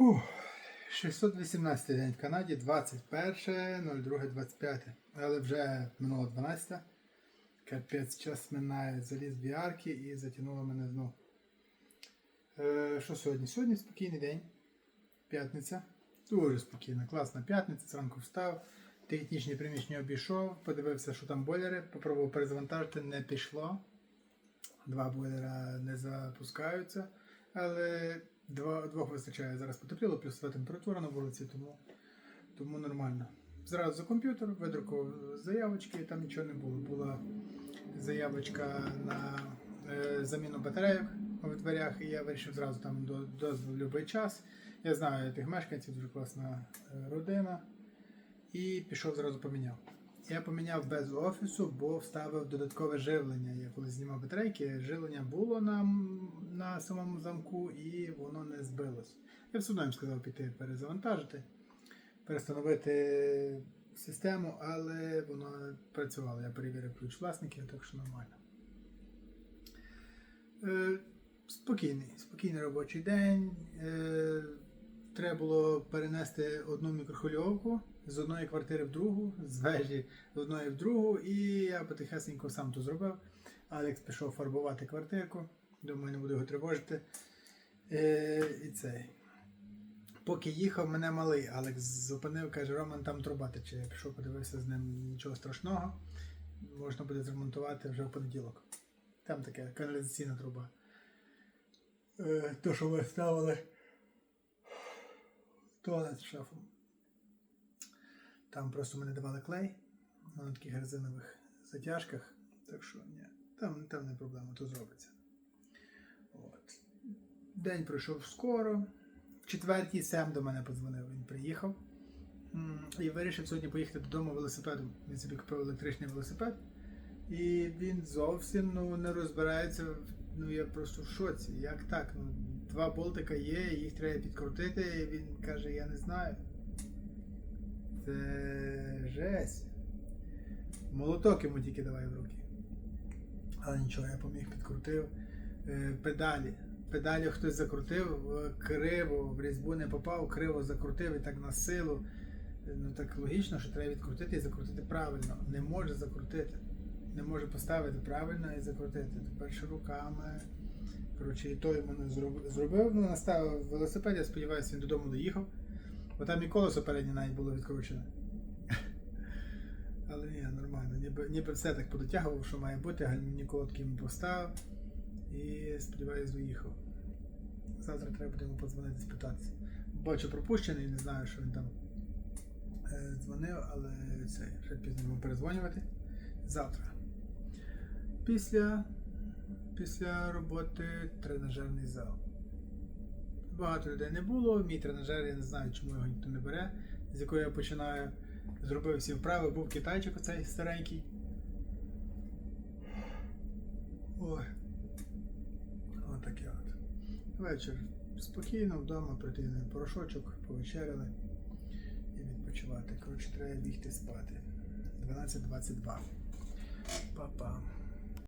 Фух, 618 день в Канаді, 21.02.25. Але вже минуло 12. Капець, час минає, заліз в ярки і затягнуло мене знов. Е, що сьогодні? Сьогодні спокійний день. П'ятниця. Дуже спокійна, класна п'ятниця. Зранку встав, технічні приміщення обійшов, подивився, що там бойлери, попробував перезавантажити, не пішло. Два бойлера не запускаються, але два, двох вистачає. Зараз потепліло, плюсова температура на вулиці, тому, тому нормально. Зразу за комп'ютер, видрукував заявочки, там нічого не було. Була заявочка на е, заміну батарейок у дверях, і я вирішив зразу там до, дозвіл будь-який час. Я знаю тих мешканців, дуже класна е, родина. І пішов зразу поміняв. Я поміняв без офісу, бо вставив додаткове живлення. Я коли знімав батарейки, живлення було на, на самому замку і воно не збилось. Я все одно їм сказав піти перезавантажити, перестановити систему, але воно працювало. Я перевірив ключ власників, так що нормально. Е, спокійний, спокійний робочий день. Е, треба було перенести одну мікрохвильовку з одної квартири в другу, з вежі з одної в другу, і я потихесенько сам то зробив. Алекс пішов фарбувати квартирку. Думаю, не буду його тривожити. Е, і цей. Поки їхав, мене малий Алекс зупинив, каже, Роман, там труба тече. Я пішов, подивився з ним нічого страшного. Можна буде зремонтувати вже в понеділок. Там така каналізаційна труба. Е, то, що ви ставили туалет з шафом. Там просто ми не давали клей на таких резинових затяжках. Так що ні, там, там не проблема, то зробиться. От. День пройшов скоро. В четвертій Сем до мене подзвонив, він приїхав. І вирішив сьогодні поїхати додому велосипедом. Він собі купив електричний велосипед. І він зовсім ну, не розбирається. Ну я просто в шоці. Як так? Ну, два болтика є, їх треба підкрутити. Він каже, я не знаю. Це жесть. Молоток йому тільки давай в руки. Але нічого, я поміг підкрутив. Е, Педалі. Педалі хтось закрутив, криво, в різьбу не попав, криво закрутив і так на силу. Ну так логічно, що треба відкрутити і закрутити правильно. Не може закрутити. Не може поставити правильно і закрутити. Тепер руками. Коротше, і то йому не зробив. Ну, наставив велосипед, я сподіваюся, він додому доїхав. Бо там і колесо переднє навіть було відкручене. Але ні, нормально. Ніби, ніби все так подотягував, що має бути, гальмівні колодки поставив. І сподіваюсь, доїхав. Завтра треба буде йому подзвонити, спитатися. Бачу пропущений, не знаю, що він там е, дзвонив, але це ще пізно йому перезвонювати. Завтра. Після, після роботи тренажерний зал. Багато людей не було. Мій тренажер, я не знаю, чому його ніхто не бере, з якого я починаю. Зробив всі вправи, був китайчик оцей старенький. Ой. Отаке от. Вечір спокійно вдома прийти порошочок, повечеряли і відпочивати. Коротше, треба бігти спати. 12.22. Па-па.